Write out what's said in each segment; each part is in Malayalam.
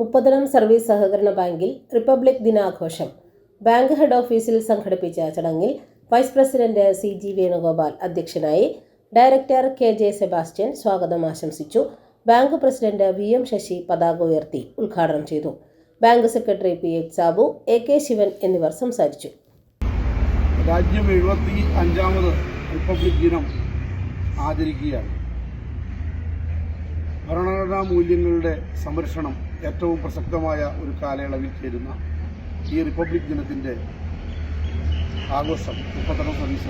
മുപ്പതനം സർവീസ് സഹകരണ ബാങ്കിൽ റിപ്പബ്ലിക് ദിനാഘോഷം. ബാങ്ക് ഹെഡ് ഓഫീസിൽ സംഘടിപ്പിച്ച ചടങ്ങിൽ vice president C G Venugopal അധ്യക്ഷനായി ഡയറക്ടർ കെ ജെ സെബാസ്റ്റ്യൻ സ്വാഗതം ആശംസിച്ചു. Bank president V M Sasi പതാക ഉയർത്തി ഉദ്ഘാടനം ചെയ്തു. Bank secretary P H Sabu A K Sivan എന്നിവർ സംസാരിച്ചു. രാജ്യം എഴുപത്തി അഞ്ചാമത് റിപ്പബ്ലിക് ദിനം ആചരിക്കുകയാണ്. ഭരണഘടനാ മൂല്യങ്ങളുടെ സംരക്ഷണം ഏറ്റവും പ്രസക്തമായ ഒരു കാലയളവിൽ ചേരുന്ന ഈ റിപ്പബ്ലിക് ദിനത്തിന്റെ ആഘോഷം മുപ്പത്തെണ്ണം സർവീസ്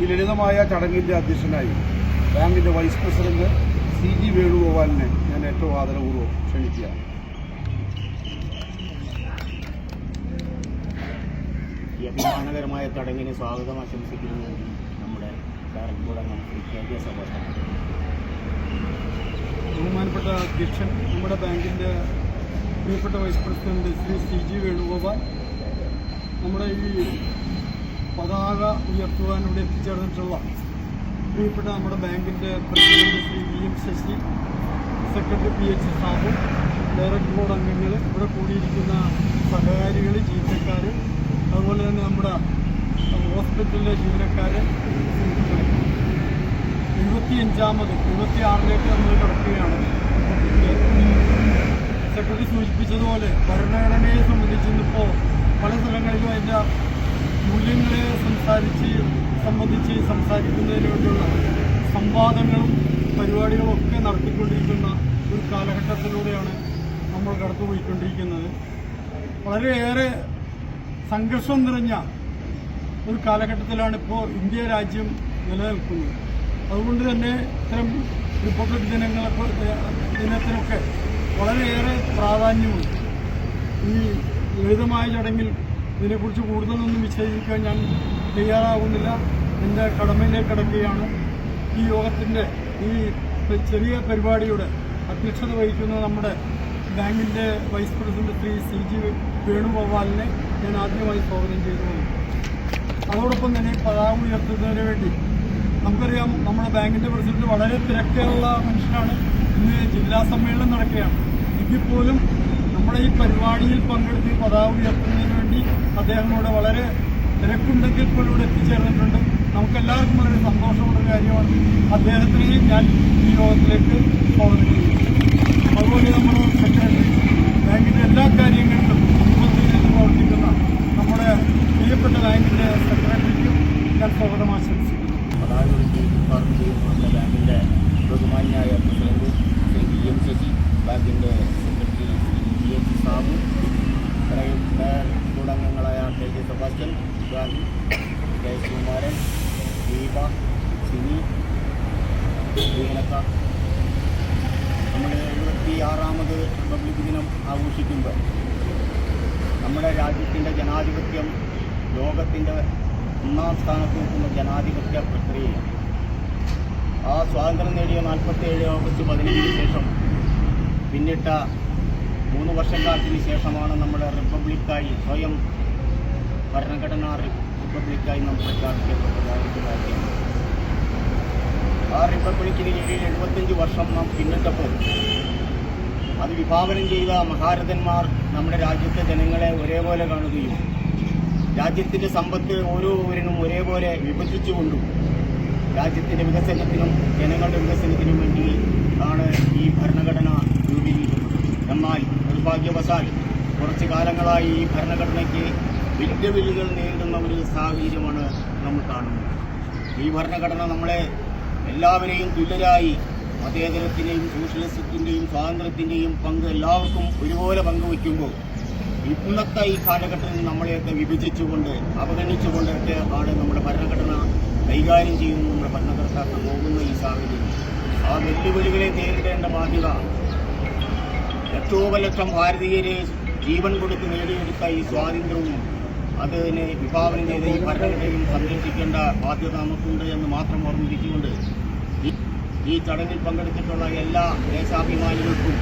ഈ ലളിതമായ ചടങ്ങിന്റെ അധ്യക്ഷനായി ബാങ്കിന്റെ വൈസ് പ്രസിഡന്റ് സി ജി വേണുഗോപാലിനെ ഞാൻ ഏറ്റവും ആദരപൂർവം ക്ഷണിക്കുകയാണ്. അഭിമാനകരമായ ചടങ്ങിന് സ്വാഗതം ആശംസിക്കുന്നത് നമ്മുടെ ഡയറക്ടർ അംഗം ശ്രീ കെ ജെ ബഹുമാനപ്പെട്ട അധ്യക്ഷൻ നമ്മുടെ ബാങ്കിന്റെ പ്രിയപ്പെട്ട vice president Shri C G Venugopal നമ്മുടെ ഈ പതാക ഉയർത്തുവാൻ ഇവിടെ എത്തിച്ചേർന്നിട്ടുള്ള പ്രിയപ്പെട്ട നമ്മുടെ ബാങ്കിന്റെ president Shri V M Sasi secretary P H Sabu director board അംഗങ്ങൾ ഇവിടെ കൂടിയിരിക്കുന്ന സഹകാരികൾ ജീവനക്കാർ അതുപോലെ തന്നെ നമ്മുടെ ഹോസ്പിറ്റലിലെ ജീവനക്കാർ എഴുപത്തിയഞ്ചാമത് ഇരുപത്തി ആറിലേക്ക് നമ്മൾ കിടക്കുകയാണ്. സെക്രട്ടറി സൂചിപ്പിച്ചതുപോലെ ഭരണഘടനയെ സംബന്ധിച്ചിന്നിപ്പോൾ പല സ്ഥലങ്ങളിലും അതിന്റെ മൂല്യങ്ങളെ സംസാരിച്ച് സംബന്ധിച്ച് സംസാരിക്കുന്നതിന് വേണ്ടിയുള്ള സംവാദങ്ങളും പരിപാടികളും ഒക്കെ നടത്തിക്കൊണ്ടിരിക്കുന്ന ഒരു കാലഘട്ടത്തിലൂടെയാണ് നമ്മൾ കടന്നുപോയിക്കൊണ്ടിരിക്കുന്നത്. വളരെയേറെ സംഘർഷം നിറഞ്ഞ ഒരു കാലഘട്ടത്തിലാണ് ഇപ്പോൾ ഇന്ത്യ രാജ്യം നിലനിൽക്കുന്നത്. അതുകൊണ്ട് തന്നെ ഇത്തരം റിപ്പബ്ലിക് ദിനങ്ങളൊക്കെ ദിനത്തിനൊക്കെ വളരെയേറെ പ്രാധാന്യമുണ്ട്. ഈ ലളിതമായ ചടങ്ങിൽ ഇതിനെക്കുറിച്ച് കൂടുതലൊന്നും വിശദീകരിക്കാൻ ഞാൻ തയ്യാറാകുന്നില്ല എന്റെ കടമയിലേക്ക് കിടക്കുകയാണ്. ഈ യോഗത്തിന്റെ ഈ ചെറിയ പരിപാടിയുടെ അധ്യക്ഷത വഹിക്കുന്ന നമ്മുടെ ബാങ്കിന്റെ vice president Shri C G വേണുഗോപാലിനെ ഞാൻ ആദ്യമായി സ്വാഗതം ചെയ്തു അതോടൊപ്പം തന്നെ പതാക ഉയർത്തുന്നതിന് വേണ്ടി നമുക്കറിയാം നമ്മുടെ ബാങ്കിന്റെ പ്രസിഡന്റ് വളരെ തിരക്കുള്ള മനുഷ്യനാണ്. ഇന്ന് ജില്ലാ സമ്മേളനം നടക്കുകയാണ്. എങ്കിൽ പോലും നമ്മുടെ ഈ പരിപാടിയിൽ പങ്കെടുത്ത് പതാക ഉയർത്തുന്നതിന് വേണ്ടി അദ്ദേഹത്തോട് വളരെ തിരക്കുണ്ടെങ്കിൽ പോലും ഇവിടെ എത്തിച്ചേർന്നിട്ടുണ്ട്. നമുക്കെല്ലാവർക്കും വളരെ സന്തോഷമുള്ള കാര്യമാണ് അദ്ദേഹത്തിനെയും ഞാൻ ഈ യോഗത്തിലേക്ക് സ്വാഗതം ചെയ്യുന്നു. അതുപോലെ നമ്മുടെ സെക്രട്ടറി ബാങ്കിന്റെ എല്ലാ കാര്യങ്ങളിലും കുടുംബത്തിൽ പ്രവർത്തിക്കുന്ന നമ്മുടെ പ്രിയപ്പെട്ട ബാങ്കിന്റെ സെക്രട്ടറിക്കും ഞാൻ സ്വാഗതം ആശംസിക്കുന്നു. പതാക ചെയ്യുന്ന നമ്മുടെ ബാങ്കിന്റെ ബഹുമാന്യായ president Shri B M Sasi ബാങ്കിന്റെ secretary Shri G H Sabu board അംഗങ്ങളായ K J Sebastian Ibrahim K Sivakumaran Deepa Sini ദീനക്ക നമ്മുടെ എഴുപത്തി ആറാമത് റിപ്പബ്ലിക് ദിനം ആഘോഷിക്കുമ്പോൾ നമ്മുടെ രാജ്യത്തിന്റെ ജനാധിപത്യം ലോകത്തിന്റെ ഒന്നാം സ്ഥാനത്ത് നിൽക്കുന്ന ജനാധിപത്യ പ്രക്രിയയാണ്. ആ സ്വാതന്ത്ര്യം നേടിയ നാൽപ്പത്തേഴ് ഓഗസ്റ്റ് പതിനഞ്ചിന് ശേഷം പിന്നിട്ട മൂന്ന് വർഷക്കാലത്തിന് ശേഷമാണ് നമ്മുടെ റിപ്പബ്ലിക്കായി സ്വയം ഭരണഘടനാ റിപ്പബ്ലിക്കായി നാം പ്രഖ്യാപിക്കപ്പെട്ടത് ആ റിപ്പബ്ലിക്കിന് കീഴിൽ എഴുപത്തഞ്ച് വർഷം നാം പിന്നിട്ടപ്പോൾ അത് വിഭാവനം ചെയ്ത മഹാരഥന്മാർ നമ്മുടെ രാജ്യത്തെ ജനങ്ങളെ ഒരേപോലെ കാണുകയും രാജ്യത്തിന്റെ സമ്പത്ത് ഓരോരുവരിനും ഒരേപോലെ വിഭജിച്ചുകൊണ്ടും രാജ്യത്തിന്റെ വികസനത്തിനും ജനങ്ങളുടെ വികസനത്തിനും വേണ്ടി ആണ് ഈ ഭരണഘടന രൂപീകരിക്കുന്നത്. എന്നാൽ നിർഭാഗ്യവശാൽ കുറച്ച് കാലങ്ങളായി ഈ ഭരണഘടനയ്ക്ക് വെല്ലുവിളികൾ നേരിടുന്ന ഒരു സാഹചര്യമാണ് നമ്മൾ കാണുന്നത്. ഈ ഭരണഘടന നമ്മളെ എല്ലാവരെയും തുല്യരായി മതേതരത്തിന്റെയും സോഷ്യലിസത്തിന്റെയും സ്വാതന്ത്ര്യത്തിന്റെയും പങ്ക് എല്ലാവർക്കും ഒരുപോലെ പങ്കുവയ്ക്കുമ്പോൾ ഇന്നത്തെ ഈ കാലഘട്ടത്തിൽ നമ്മളെയൊക്കെ വിഭജിച്ചുകൊണ്ട് അവഗണിച്ചുകൊണ്ടൊക്കെ ആണ് നമ്മുടെ ഭരണഘടന കൈകാര്യം ചെയ്യുന്ന നമ്മുടെ ഭരണകർത്താക്കൾ പോകുന്ന ഈ സാഹചര്യം. ആ വെല്ലുവിളികളെ നേരിടേണ്ട ബാധ്യത ലക്ഷോപലക്ഷം ഭാരതീയരെ ജീവൻ കൊടുത്ത് നേടിയെടുത്ത ഈ സ്വാതന്ത്ര്യവും അതിനെ വിഭാവനം ചെയ്ത ഈ ഭരണഘടനയും സംരക്ഷിക്കേണ്ട ബാധ്യത നമുക്കുണ്ട് എന്ന് മാത്രം ഓർമ്മിപ്പിച്ചുകൊണ്ട് ഈ ചടങ്ങിൽ പങ്കെടുത്തിട്ടുള്ള എല്ലാ ദേശാഭിമാനികൾക്കും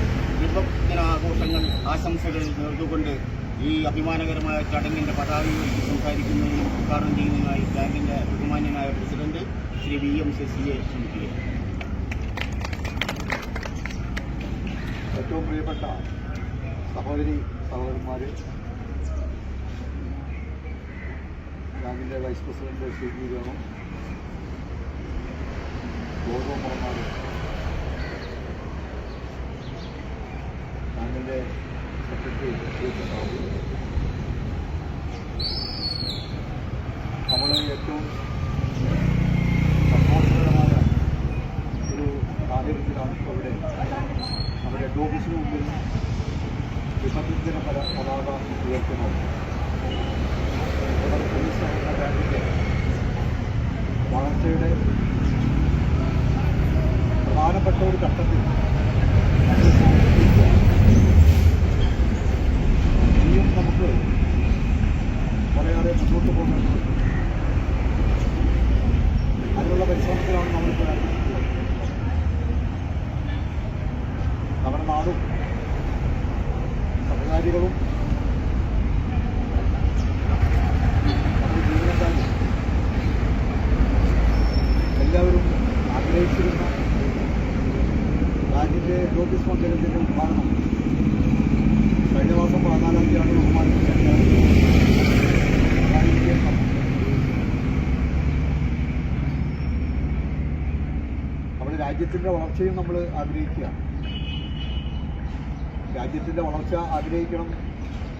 ദിനാഘോഷങ്ങൾ ആശംസകൾ നേർന്നുകൊണ്ട് ഈ അഭിമാനകരമായ ചടങ്ങിന്റെ പതാക ഉയർത്തി സംസാരിക്കുന്നതിനും ഉദ്ഘാടനം ചെയ്യുന്നതിനായി ബാങ്കിന്റെ ബഹുമാന്യനായ പ്രസിഡന്റ് ശ്രീ വി എം ശശിയെ ക്ഷണിക്കുകയാണ് ഏറ്റവും പ്രിയപ്പെട്ട സഹോദരി സഹോദരന്മാർ ബാങ്കിന്റെ vice president Shri G Venu ഗൗരവമാർ ബാങ്കിന്റെ സെക്രട്ടറി നമ്മളെ ഏറ്റവും സന്തോഷകരമായ ഒരു സാഹചര്യത്തിലാണ് ഇപ്പോൾ ഇവിടെ നമ്മുടെ ഹെഡ് ഓഫീസിന് മുമ്പിൽ ദിന പല പതാക ഉയർത്തുന്നത് പോലീസ് സഹകരണ ബാങ്കിന്റെ വളർച്ചയുടെ പ്രധാനപ്പെട്ട ഒരു ഘട്ടത്തിൽ ഇനിയും നമുക്ക് കുറേയേറെ മുന്നോട്ട് പോകേണ്ടതുണ്ട് അതിനുള്ള പരിശ്രമത്തിലാണ് നമ്മളിപ്പോൾ ഇറങ്ങിയിട്ടുള്ളത് നമ്മുടെ നാടും സഹകാരികളും നമ്മുടെ ജീവനക്കാരും എല്ലാവരും ആഗ്രഹിച്ചിരുന്ന രാജ്യത്തെ ജ്യോതിസ് മന്ദിരത്തിന്റെ ഉദ്ഘാടനം കഴിഞ്ഞ മാസം പതിനാലാം തീയതിയാണ് ബഹുമാനിക്കുന്നത് നമ്മുടെ രാജ്യത്തിന്റെ വളർച്ചയും നമ്മൾ ആഗ്രഹിക്കുകയാണ് രാജ്യത്തിന്റെ വളർച്ച ആഗ്രഹിക്കണം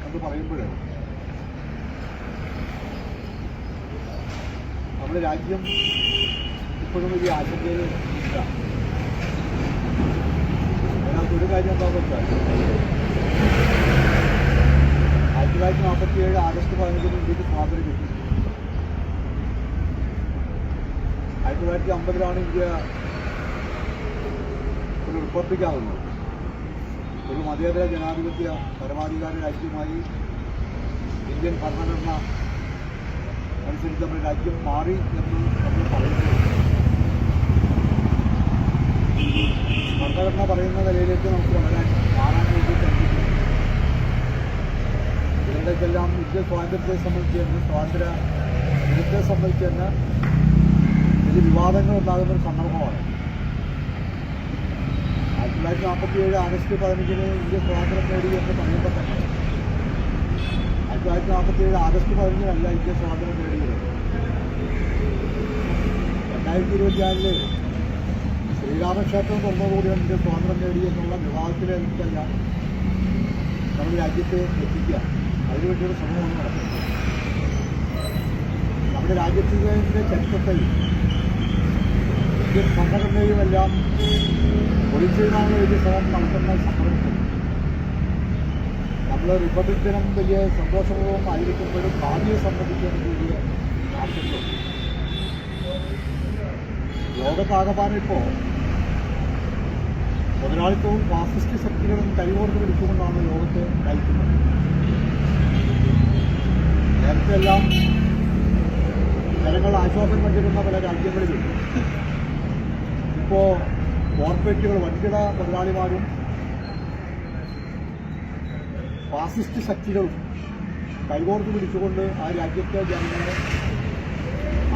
എന്ന് പറയുമ്പോൾ നമ്മുടെ രാജ്യം ഇപ്പോഴും വലിയ ആശങ്കയിൽ ഇല്ല. അതിനകത്ത് ഒരു കാര്യം എന്താണെന്ന് വെച്ചാൽ ആയിരത്തി തൊള്ളായിരത്തി നാൽപ്പത്തി ഏഴ് ആഗസ്റ്റ് പതിനഞ്ചിന് ഇന്ത്യയ്ക്ക് സ്വാതന്ത്ര്യം കിട്ടി. ആയിരത്തി തൊള്ളായിരത്തി അമ്പതിലാണ് ഇന്ത്യ ഒരു ഒരു മതേതര ജനാധിപത്യ പരമാധികാര രാജ്യമായി ഇന്ത്യൻ ഭരണഘടന അനുസരിച്ച് നമ്മുടെ രാജ്യം മാറി എന്ന് നമ്മൾ പറയുന്നത് ഭരണഘടന പറയുന്ന നിലയിലേക്ക് നമുക്ക് വളരാൻ മാറാൻ വേണ്ടി കഴിഞ്ഞിട്ടുണ്ട് ഇതിന്റെക്കെല്ലാം ഇന്ത്യ സ്വാതന്ത്ര്യത്തെ സംബന്ധിച്ച് തന്നെ സ്വാതന്ത്ര്യ ദിനത്തെ സംബന്ധിച്ച് തന്നെ വലിയ വിവാദങ്ങൾ ഉണ്ടാകുന്ന ഒരു സന്ദർഭമാണ്. തൊള്ളായിരത്തി നാൽപ്പത്തി ഏഴ് ആഗസ്റ്റ് പതിനഞ്ചിന് ഇന്ത്യ സ്വാതന്ത്ര്യം നേടി എന്ന് പറയുമ്പോൾ തന്നെ ആയിരത്തി തൊള്ളായിരത്തി നാൽപ്പത്തി ഏഴ് ആഗസ്റ്റ് പതിനഞ്ചിനല്ല ഇന്ത്യ സ്വാതന്ത്ര്യം നേടിയത്. രണ്ടായിരത്തി ഇരുപത്തിനാലിൽ ശ്രീരാമക്ഷേത്രം തുറന്നതോടുകൂടിയാണ് ഇന്ത്യ സ്വാതന്ത്ര്യം നേടി എന്നുള്ള വിവാദത്തിലേക്കെല്ലാം നമ്മുടെ രാജ്യത്തെ എത്തിക്കുക. അതിനുവേണ്ടിയുള്ള ശ്രമമാണ് നടക്കുന്നത്. നമ്മുടെ രാജ്യത്തിന്റെ ചരിത്രത്തെയും ഇന്ത്യൻ ഭരണഘടനയും എല്ലാം ഒളിച്ചെഴുതാനുള്ള വലിയ ശ്രമം നടത്തുന്ന സന്ദർഭത്തിൽ നമ്മൾ റിപ്പബ്ലിക് ദിനം വലിയ സന്തോഷപൂർവം ആയിരിക്കുമ്പോഴും ഭാവിയെ സംബന്ധിച്ച് വലിയ ആശങ്കയുണ്ട് ലോകത്താകമാനം ഇപ്പോൾ മുതലാളിത്തവും ഫാസിസ്റ്റ് ശക്തികളും കൈകോർത്ത് പിടിച്ചുകൊണ്ടാണ് ലോകത്തെ നയിക്കുന്നത് നേരത്തെ എല്ലാം ജനങ്ങൾ ആശ്വാസം കണ്ടിരുന്ന പല രാജ്യങ്ങളിലും ഇപ്പോൾ കോർപ്പറേറ്റുകൾ വൻകിട മുതലാളിമാരും ഫാസിസ്റ്റ് ശക്തികളും കൈകോർത്ത് പിടിച്ചുകൊണ്ട് ആ രാജ്യത്തെ ജനങ്ങളെ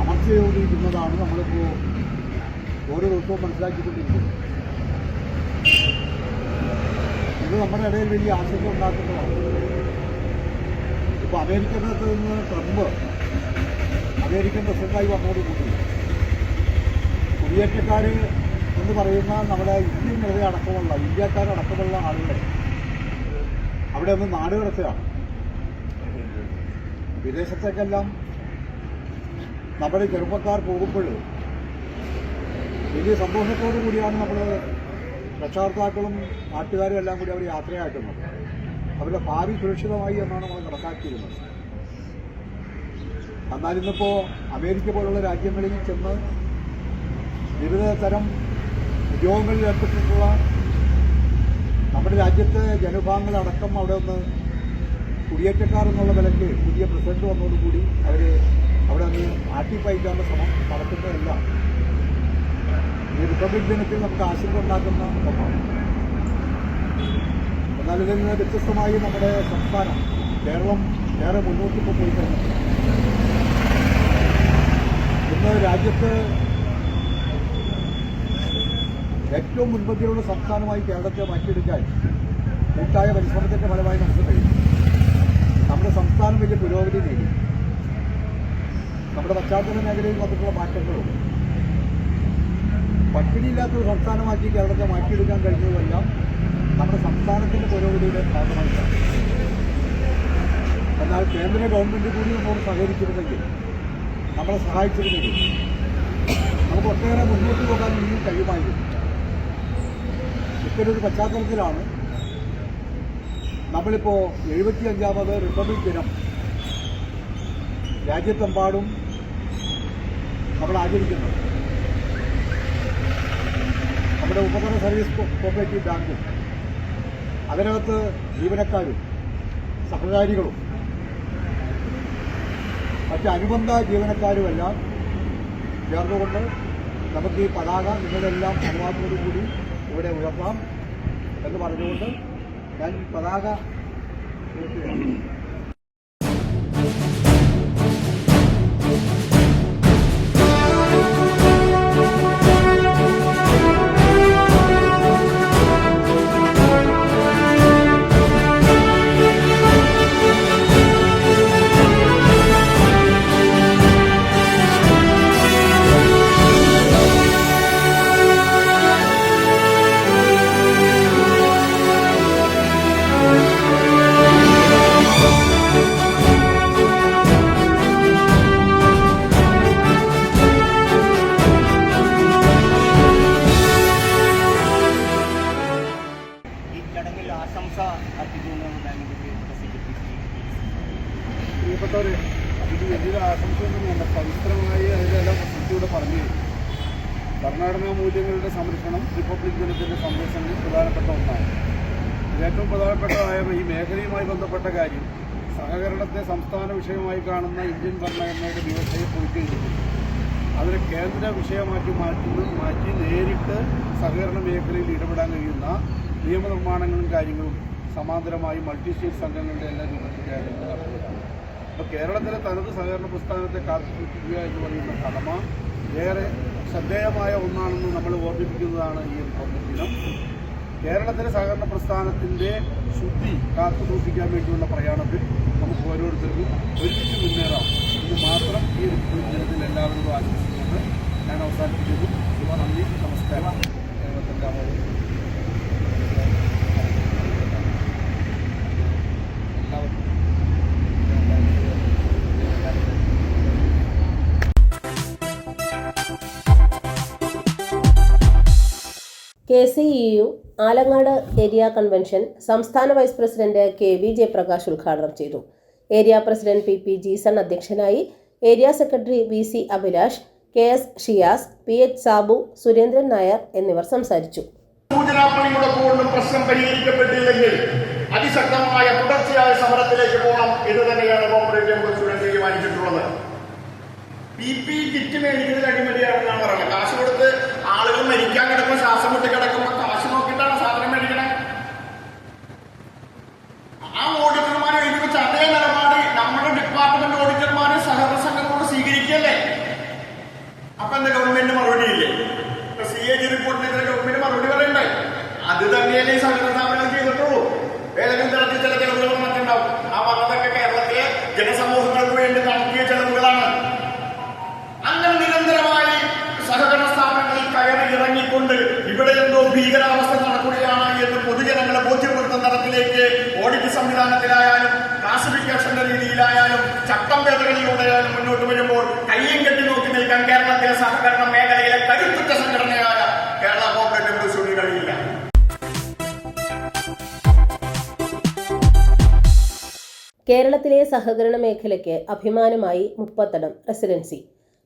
അമർച്ച ചെയ്തുകൊണ്ടിരിക്കുന്നതാണ് നമ്മളിപ്പോൾ ഓരോ ദിവസവും മനസ്സിലാക്കിക്കൊണ്ടിരിക്കുന്നത്. ഇത് നമ്മുടെ ഇടയിൽ വലിയ ആശങ്ക ഉണ്ടാക്കുന്നതാണ്. ഇപ്പോൾ അമേരിക്കനകത്ത് നിന്ന് ട്രംപ് അമേരിക്കൻ പ്രസിഡന്റായി വന്നതോടുകൂടി കുടിയേറ്റക്കാർ എന്ന് പറയുന്ന നമ്മുടെ ഇന്ത്യൻ ജനത അടക്കമുള്ള ഇന്ത്യക്കാരടക്കമുള്ള ആളുകളെ അവിടെ ഒന്ന് നാട് കടത്തുകയാണ് വിദേശത്തേക്കെല്ലാം നമ്മുടെ ചെറുപ്പക്കാർ പോകുമ്പോൾ വലിയ സന്തോഷത്തോടു കൂടിയാണ് നമ്മൾ രക്ഷാകർത്താക്കളും നാട്ടുകാരും എല്ലാം കൂടി അവർ യാത്രയാക്കുന്നത്. അവരുടെ ഭാവി സുരക്ഷിതമായി എന്നാണ് നമ്മൾ കണക്കാക്കിയിരുന്നത്. എന്നാൽ ഇന്നിപ്പോൾ അമേരിക്ക പോലുള്ള രാജ്യങ്ങളിൽ ചെന്ന് വിവിധ തരം ഉദ്യോഗങ്ങളിൽ ഏർപ്പെട്ടിട്ടുള്ള നമ്മുടെ രാജ്യത്തെ ജനവിഭാഗങ്ങളടക്കം അവിടെ ഒന്ന് കുടിയേറ്റക്കാർ എന്നുള്ള നിലയ്ക്ക് പുതിയ പ്രസിഡന്റ് വന്നതോടുകൂടി അവർ അവിടെ അന്ന് ആട്ടിപ്പയക്കാനുള്ള ശ്രമം നടക്കുന്നതല്ല ഈ റിപ്പബ്ലിക് ദിനത്തിൽ നമുക്ക് ആശങ്ക ഉണ്ടാക്കുന്ന ഒന്നാണ്. എന്നാൽ ഇതിൽ നിന്ന് വ്യത്യസ്തമായി നമ്മുടെ സംസ്ഥാനം കേരളം ഏറെ മുന്നോട്ട് പോയി കഴിഞ്ഞു ഇന്ന് രാജ്യത്ത് ഏറ്റവും മുൻപന്തിയിലുള്ള സംസ്ഥാനമായി കേരളത്തെ മാറ്റിയെടുക്കാൻ കൂട്ടായ പരിശ്രമത്തിന്റെ ഫലമായി നമുക്ക് കഴിയും. നമ്മുടെ സംസ്ഥാനം വലിയ പുരോഗതി നേടി. നമ്മുടെ പശ്ചാത്തല മേഖലയിൽ വന്നിട്ടുള്ള മാറ്റങ്ങളും പട്ടിണിയില്ലാത്തൊരു സംസ്ഥാനമാക്കി കേരളത്തെ മാറ്റിയെടുക്കാൻ കഴിഞ്ഞതുമെല്ലാം നമ്മുടെ സംസ്ഥാനത്തിന്റെ പുരോഗതിയുടെ ഭാഗമായിട്ടാണ്. എന്നാൽ കേന്ദ്ര ഗവൺമെന്റ് കൂടി നമ്മോട് സഹകരിച്ചിരുന്നെങ്കിൽ നമ്മളെ സഹായിച്ചിരുന്നെങ്കിൽ നമുക്ക് ഒട്ടേറെ മുന്നോട്ട് പോകാൻ ഇനിയും കഴിയുമായിരുന്നു. ഇത്തരൊരു പശ്ചാത്തലത്തിലാണ്. നമ്മളിപ്പോൾ എഴുപത്തി അഞ്ചാമത് റിപ്പബ്ലിക് ദിനം. രാജ്യത്തെമ്പാടും നമ്മൾ ആചരിക്കുന്നത് നമ്മുടെ ഉപകരണ സർവീസ് കോപ്പറേറ്റീവ് ബാങ്കും അതിനകത്ത് ജീവനക്കാരും സഹകാരികളും മറ്റ് അനുബന്ധ ജീവനക്കാരുമെല്ലാം ചേർന്നുകൊണ്ട് നമുക്ക് ഈ പതാക നിങ്ങളെല്ലാം അനുവാദത്തോടുകൂടി ഇവിടെ ഉയർത്താം. എന്ന് പറഞ്ഞുകൊണ്ട് ഞാൻ പതാക ബന്ധപ്പെട്ട കാര്യം. സഹകരണത്തെ സംസ്ഥാന വിഷയമായി കാണുന്ന ഇന്ത്യൻ ഭരണഘടനയുടെ വ്യവസ്ഥയെ പൊളിക്കുകയും അതിനെ കേന്ദ്ര വിഷയമാക്കി മാറ്റുന്ന മാറ്റി നേരിട്ട് സഹകരണ മേഖലയിൽ ഇടപെടാൻ കഴിയുന്ന നിയമനിർമ്മാണങ്ങളും കാര്യങ്ങളും സമാന്തരമായി മൾട്ടി സ്റ്റേറ്റ് സംഘങ്ങളുടെ എല്ലാം കേരളത്തിൽ അപ്പോൾ കേരളത്തിലെ തനത് സഹകരണ പ്രസ്ഥാനത്തെ കാത്തുസൂക്ഷിക്കുക എന്ന് പറയുന്ന കടമ ഏറെ ശ്രദ്ധേയമായ ഒന്നാണെന്ന് നമ്മൾ ഓർമ്മിപ്പിക്കുന്നതാണ് ഈ ദിനം. കേരളത്തിലെ സഹകരണ പ്രസ്ഥാനത്തിന്റെ ശുദ്ധി കാത്തു സൂക്ഷിക്കാൻ വേണ്ടിയുള്ള പ്രയാണത്തിൽ നമുക്ക് ഓരോരുത്തർക്കും ഒരുമിച്ച് മുന്നേറാം എന്ന് മാത്രം ഈ ഒരു ദിനത്തിൽ എല്ലാവരും ആശംസിച്ചുകൊണ്ട് ഞാൻ അവസാനിപ്പിക്കുന്നു. നന്ദി. നമസ്കാരം. K C E U Alangad area convention സംസ്ഥാന vice president K V Jayaprakash ഉദ്ഘാടനം ചെയ്തു. Area president P P Jeeson അധ്യക്ഷനായി area secretary V C Abhilash K S Shiyas P H Sabu Surendran Nair എന്നിവർ സംസാരിച്ചു. സൂചനാപ്പണിയുടെ പോലും പ്രശ്നം പരിഹരിക്കപ്പെട്ടില്ലെങ്കിൽ അതിശക്തമായ തുടർച്ചയായ സമരത്തിലേക്ക് പോകണം. എന്ന് തന്നെയാണ് കോപ്പറേറ്റീവ് പ്രസിഡന്റ് തീരുമാനിച്ചിട്ടുള്ളത്. പി പി കിറ്റ് മേടിക്കുന്നതിന് അടിമതിയാണെന്നാണ് പറയുന്നത് കാശ് കൊടുത്ത് ആളുകൾ മരിക്കാൻ കിടക്കും ശ്വാസം മുട്ടി കിടക്കുമ്പോ കാശ് നോക്കിയിട്ടാണ് സാധനം മേടിക്കണേ. ആ ഓഡിറ്റർമാരെ ഒരുമിച്ച് അതേ നിലപാട് നമ്മുടെ ഡിപ്പാർട്ട്മെന്റ് ഓഡിറ്റർമാരെ സഹകരണ സംഘങ്ങളോട് സ്വീകരിക്കല്ലേ അപ്പൊ എന്താ ഗവൺമെന്റ് മറുപടി ഇല്ലേ? സി എ ജി റിപ്പോർട്ടിനെതിരെ ഗവൺമെന്റ് മറുപടി പറയണ്ടേ? അത് തന്നെയല്ലേ ഈ സ്ഥാപനങ്ങൾ ചെയ്തിട്ടുള്ളൂ. ഏതെങ്കിലും തരത്തിൽ ചില ചെലവുകൾ ഇവിടെ എന്തോ ഭീകരാവസ്ഥ നടക്കുകയാണ് എന്ന് പൊതുജനങ്ങളെ ബോധ്യപ്പെടുത്തുന്ന തരത്തിലേക്ക് ഓഡിറ്റ് സംവിധാനത്തിലായാലും ക്ലാസിഫിക്കേഷന്റെ രീതിയിലായാലും ചട്ടം ഭേദഗതിയിലൂടെയായാലും മുന്നോട്ട് വരുമ്പോൾ കയ്യും കെട്ടി നോക്കി നിൽക്കാൻ കേരളത്തിലെ സഹകരണ മേഖലയിലെ കരുത്തുറ്റ സംഘടനയായ കേരള കോൺഗ്രസ് മ്യൂസിയമിന് കഴിയില്ല. കേരളത്തിലെ സഹകരണ മേഖലയ്ക്ക് അഭിമാനമായി മുപ്പത്തടം റെസിഡൻസി.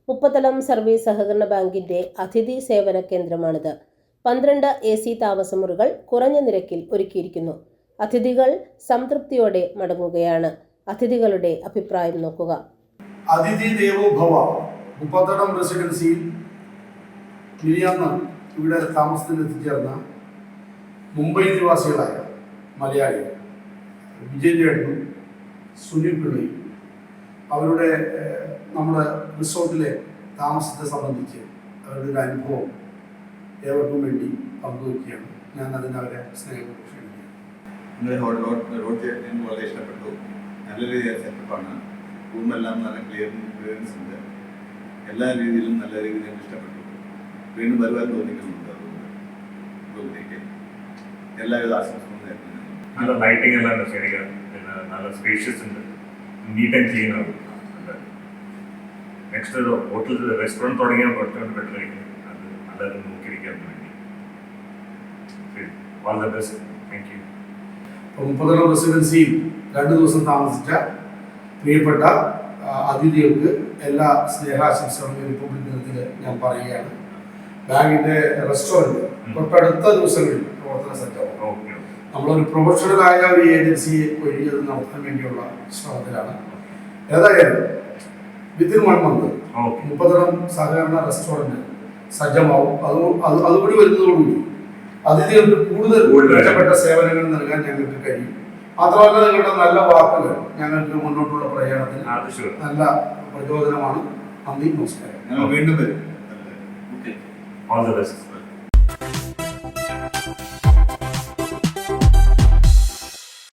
മുപ്പത്തടം സർവീസ് സഹകരണ ബാങ്കിന്റെ അതിഥി സേവന കേന്ദ്രമാണിത്. പന്ത്രണ്ട് എ സി താമസമുറികൾ കുറഞ്ഞ നിരക്കിൽ ഒരുക്കിയിരിക്കുന്നു. അതിഥികൾ സംതൃപ്തിയോടെ മടങ്ങുകയാണ്. അതിഥികളുടെ അഭിപ്രായം നോക്കുക. അതിഥി ദേവോഭവ മുപ്പത്തടം റെസിഡൻസിയിൽ മിനിയാന്ന് ഇവിടെ താമസത്തിന് എത്തിച്ചേർന്ന മുംബൈ നിവാസികളായ മലയാളികൾ വിജയ് ചേട്ടനും സുനിൽ പിള്ളയും അവരുടെ നമ്മുടെ റിസോർട്ടിലെ താമസത്തെ സംബന്ധിച്ച് അവരുടെ ഒരു അനുഭവം ഏവർക്കും വേണ്ടി പങ്കുവയ്ക്കുകയാണ്. ഞാൻ അതിന് അവരെ ക്ഷണിക്കുന്നു. നിങ്ങളുടെ റോഡ് റോഡ് എനിക്ക് വളരെ ഇഷ്ടപ്പെട്ടു. നല്ല രീതിയിൽ സെറ്റപ്പാണ് റൂമെല്ലാം നല്ല ക്ലിയർ ക്ലിയറൻസ് ഉണ്ട്. എല്ലാ രീതിയിലും നല്ല രീതിയിൽ എനിക്ക് ഇഷ്ടപ്പെട്ടു. വീണ്ടും വരുവാൻ തോന്നിക്കുന്നുണ്ട് അതുകൊണ്ട്. എല്ലാവിധ ആശംസകളും നേരുന്നു. നല്ല ലൈറ്റിംഗ് എല്ലാം ശരിക്കും. പിന്നെ നല്ല സ്പേഷ്യസ് ഉണ്ട്. നീറ്റ് ആൻഡ് ക്ലീൻ ആണ്. നെക്സ്റ്റ് ഒരു ഹോട്ടൽ റെസ്റ്റോറന്റ് തുടങ്ങിയാൽ കുറച്ചുകൂടി ബെറ്റർ ആയിരിക്കും. അത് നല്ലത് വേണ്ടി all the best thank you അപ്പോൾ മുപ്പതളം റെസിഡൻസിയിൽ രണ്ട് ദിവസം താമസിച്ച പ്രിയപ്പെട്ട അതിഥികൾക്ക് എല്ലാ സ്നേഹാശംസകളും റിപ്പബ്ലിക് ദിനത്തിൽ ഞാൻ പറയുകയാണ്. ബാങ്കിന്റെ റെസ്റ്റോറന്റ് തൊട്ടടുത്ത ദിവസങ്ങളിൽ പ്രവർത്തന സജ്ജമാണ് നമ്മളൊരു പ്രൊഫഷണലായ ഒരു ഏജൻസി വഴി അത് നടത്താൻ വേണ്ടിയുള്ള ശ്രമത്തിലാണ്. ഏതായാലും വിത്തിൻ വൺ മന്ത് മുപ്പതോളം സഹകരണ റെസ്റ്റോറന്റ് സജ്ജമാവും. അത് അത് അതുകൂടി വരുന്നതോടുകൂടി അതിഥികൾക്ക് കൂടുതൽ കൂടുതൽ. മെച്ചപ്പെട്ട സേവനങ്ങൾ നൽകാൻ ഞങ്ങൾക്ക് കഴിയും. മാത്രമല്ല നിങ്ങളുടെ നല്ല വാക്കുകൾ ഞങ്ങൾക്ക് മുന്നോട്ടുള്ള പ്രയാണത്തിന് നല്ല പ്രചോദനമാണ്. നന്ദി നമസ്കാരം. ഞങ്ങൾ വീണ്ടും വരും. ഓക്കെ. All the best